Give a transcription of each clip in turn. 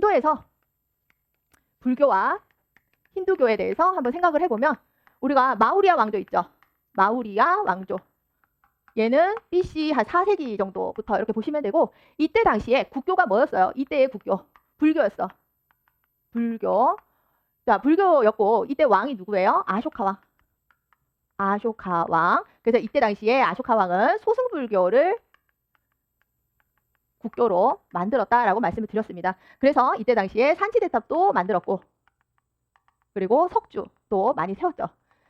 인도에서 불교와 힌두교에 대해서 한번 생각을 해보면 우리가 마우리아 왕조 있죠. 마우리아 왕조. 얘는 BC 한 4세기 정도부터 이렇게 보시면 되고 이때 당시에 국교가 뭐였어요? 이때의 국교 불교였어. 불교. 자, 불교였고 이때 왕이 누구예요? 아쇼카 왕. 아쇼카 왕. 그래서 이때 당시에 아쇼카 왕은 소승불교를 국교로 만들었다라고 말씀을 드렸습니다. 그래서 이때 당시에 산지대탑도 만들었고 그리고 석주도 많이 세웠죠.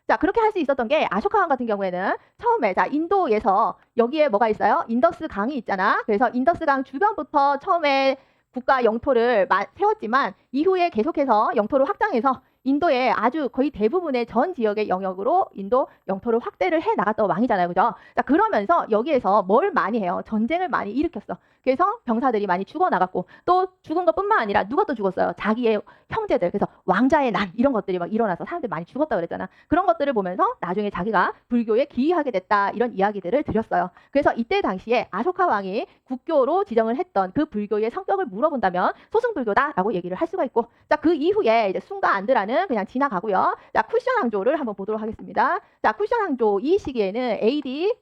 자 그렇게 할 수 있었던 게 아쇼카 왕 같은 경우에는 처음에 자 인도에서 여기에 뭐가 있어요? 인더스 강이 있잖아. 그래서 인더스 강 주변부터 처음에 국가 영토를 마- 세웠지만 이후에 계속해서 영토를 확장해서 인도의 아주 거의 대부분의 전 지역의 영역으로 인도 영토를 확대를 해 나갔던 왕이잖아요. 그죠? 자, 그러면서 여기에서 뭘 많이 해요? 전쟁을 많이 일으켰어. 그래서 병사들이 많이 죽어 나갔고 또 죽은 것뿐만 아니라 누가 또 죽었어요? 자기의 형제들. 그래서 왕자의 난 이런 것들이 막 일어나서 사람들이 많이 죽었다 그랬잖아. 그런 것들을 보면서 나중에 자기가 불교에 기이하게 됐다 이런 이야기들을 드렸어요. 그래서 이때 당시에 아쇼카 왕이 국교로 지정을 했던 그 불교의 성격을 물어본다면 소승불교다라고 얘기를 할 수가 있고 자 그 이후에 이제 순가 안드라는 그냥 지나가고요. 자 쿠션 왕조를 한번 보도록 하겠습니다. 자 쿠션 왕조 이 시기에는 AD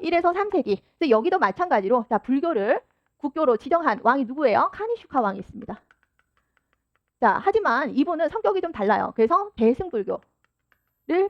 1에서 3세기. 그래서 여기도 마찬가지로 자 불교를 국교로 지정한 왕이 누구예요? 카니슈카 왕이 있습니다. 자 하지만 이분은 성격이 좀 달라요. 그래서 대승불교를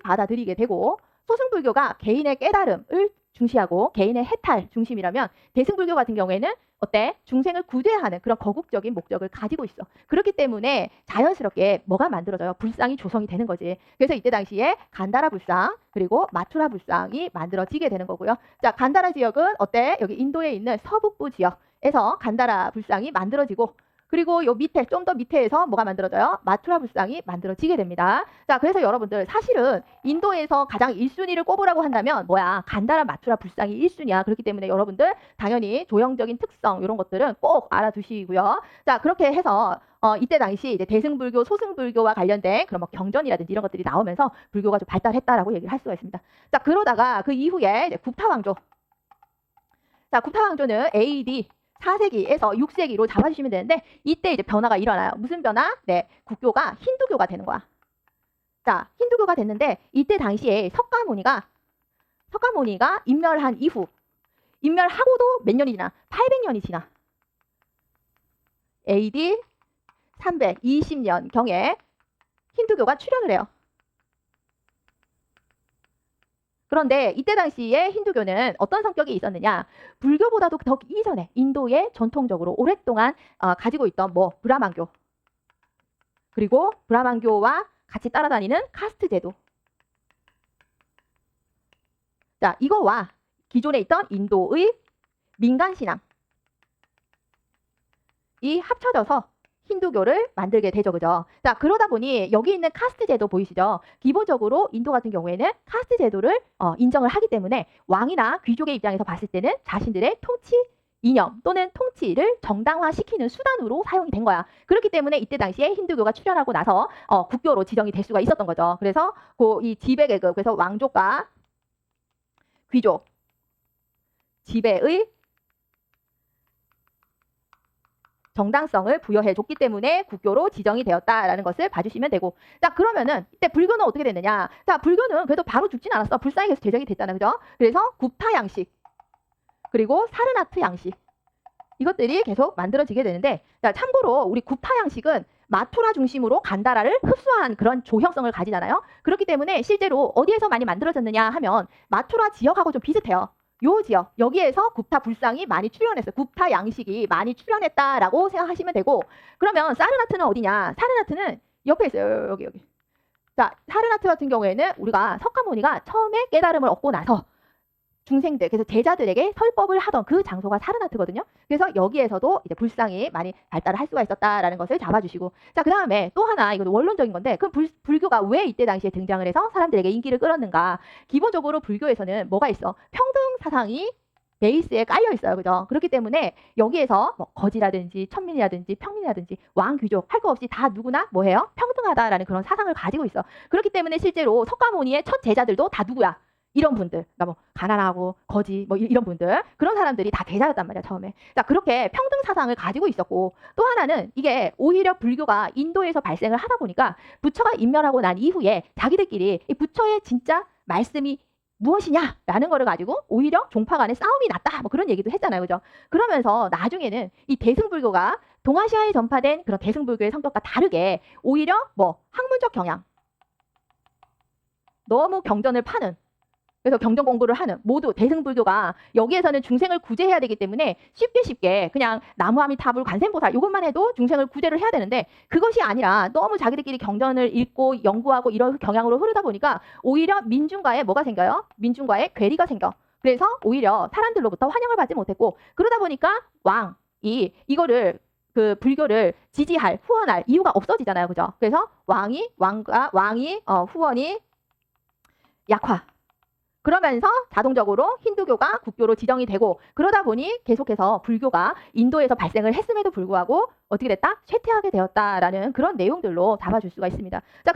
받아들이게 되고 소승불교가 개인의 깨달음을 중시하고 개인의 해탈 중심이라면 대승불교 같은 경우에는 어때? 중생을 구제하는 그런 거국적인 목적을 가지고 있어. 그렇기 때문에 자연스럽게 뭐가 만들어져요? 불상이 조성이 되는 거지. 그래서 이때 당시에 간다라 불상 그리고 마투라 불상이 만들어지게 되는 거고요. 자, 간다라 지역은 어때? 여기 인도에 있는 서북부 지역 에서 간다라 불상이 만들어지고 그리고 요 밑에 좀 더 밑에에서 뭐가 만들어져요? 마투라 불상이 만들어지게 됩니다. 자, 그래서 여러분들 사실은 인도에서 가장 1순위를 꼽으라고 한다면 뭐야? 간다라 마투라 불상이 1순위야. 그렇기 때문에 여러분들 당연히 조형적인 특성 이런 것들은 꼭 알아두시고요. 자, 그렇게 해서 어, 이때 당시 이제 대승불교, 소승불교와 관련된 그런 뭐 경전이라든지 이런 것들이 나오면서 불교가 좀 발달했다라고 얘기를 할 수가 있습니다. 자, 그러다가 그 이후에 이제 굽타왕조. 자, 굽타왕조는 AD 4세기에서 6세기로 잡아주시면 되는데 이때 이제 변화가 일어나요. 무슨 변화? 네, 국교가 힌두교가 되는 거야. 자, 힌두교가 됐는데 이때 당시에 석가모니가 석가모니가 인멸한 이후 인멸하고도 몇 년이 지나? 800년이 지나. AD 320년 경에 힌두교가 출현을 해요. 그런데 이때 당시에 힌두교는 어떤 성격이 있었느냐? 불교보다도 더 이전에 인도에 전통적으로 오랫동안 어, 가지고 있던 뭐 브라만교 그리고 브라만교와 같이 따라다니는 카스트 제도. 자, 이거와 기존에 있던 인도의 민간 신앙 이 합쳐져서 힌두교를 만들게 되죠. 그죠? 자, 그러다 보니 여기 있는 카스트 제도 보이시죠? 기본적으로 인도 같은 경우에는 카스트 제도를 어, 인정을 하기 때문에 왕이나 귀족의 입장에서 봤을 때는 자신들의 통치 이념 또는 통치를 정당화시키는 수단으로 사용이 된 거야. 그렇기 때문에 이때 당시에 힌두교가 출현하고 나서 어, 국교로 지정이 될 수가 있었던 거죠. 그래서 그 이 지배 계급, 그래서 왕족과 귀족, 지배의 정당성을 부여해 줬기 때문에 국교로 지정이 되었다라는 것을 봐주시면 되고. 자 그러면은 이때 불교는 어떻게 됐느냐? 자 불교는 그래도 바로 죽진 않았어. 불상이 계속 제정이 됐잖아. 그죠? 그래서 굽타 양식 그리고 사르나트 양식. 이것들이 계속 만들어지게 되는데 자 참고로 우리 굽타 양식은 마투라 중심으로 간다라를 흡수한 그런 조형성을 가지잖아요. 그렇기 때문에 실제로 어디에서 많이 만들어졌느냐 하면 마투라 지역하고 좀 비슷해요 요 지역 여기에서 굽타 불상이 많이 출현했어요. 굽타 양식이 많이 출현했다라고 생각하시면 되고 그러면 사르나트는 어디냐? 사르나트는 옆에 있어요. 여기 여기. 자, 사르나트 같은 경우에는 우리가 석가모니가 처음에 깨달음을 얻고 나서 중생들 그래서 제자들에게 설법을 하던 그 장소가 사르나트거든요. 그래서 여기에서도 이제 불상이 많이 발달을 할 수가 있었다라는 것을 잡아주시고 자 그 다음에 또 하나 이것도 원론적인 건데 그럼 불, 불교가 왜 이때 당시에 등장을 해서 사람들에게 인기를 끌었는가? 기본적으로 불교에서는 뭐가 있어? 평등 사상이 베이스에 깔려 있어요. 그죠? 그렇기 때문에 여기에서 뭐 거지라든지 천민이라든지 평민이라든지 왕 귀족 할 거 없이 다 누구나 뭐해요? 평등하다라는 그런 사상을 가지고 있어. 그렇기 때문에 실제로 석가모니의 첫 제자들도 다 누구야? 이런 분들, 그러니까 뭐 가난하고 거지 뭐 이- 이런 분들 그런 사람들이 다 대자였단 말이야 처음에. 자 그렇게 평등 사상을 가지고 있었고 또 하나는 이게 오히려 불교가 인도에서 발생을 하다 보니까 부처가 인멸하고 난 이후에 자기들끼리 이 부처의 진짜 말씀이 무엇이냐라는 거를 가지고 오히려 종파 간에 싸움이 났다 뭐 그런 얘기도 했잖아요 그죠 그러면서 나중에는 이 대승불교가 동아시아에 전파된 그런 대승불교의 성격과 다르게 오히려 뭐 학문적 경향 너무 경전을 파는 그래서 경전 공부를 하는 모두 대승불교가 여기에서는 중생을 구제해야 되기 때문에 쉽게 쉽게 그냥 나무아미타불 관세음보살 이것만 해도 중생을 구제를 해야 되는데 그것이 아니라 너무 자기들끼리 경전을 읽고 연구하고 이런 경향으로 흐르다 보니까 오히려 민중과의 뭐가 생겨요? 민중과의 괴리가 생겨. 그래서 오히려 사람들로부터 환영을 받지 못했고 그러다 보니까 왕이 이거를 그 불교를 지지할 후원할 이유가 없어지잖아요, 그죠? 그래서 왕이 왕과 왕이 어, 후원이 약화. 그러면서 자동적으로 힌두교가 국교로 지정이 되고 그러다 보니 계속해서 불교가 인도에서 발생을 했음에도 불구하고 어떻게 됐다? 쇠퇴하게 되었다라는 그런 내용들로 잡아줄 수가 있습니다. 자,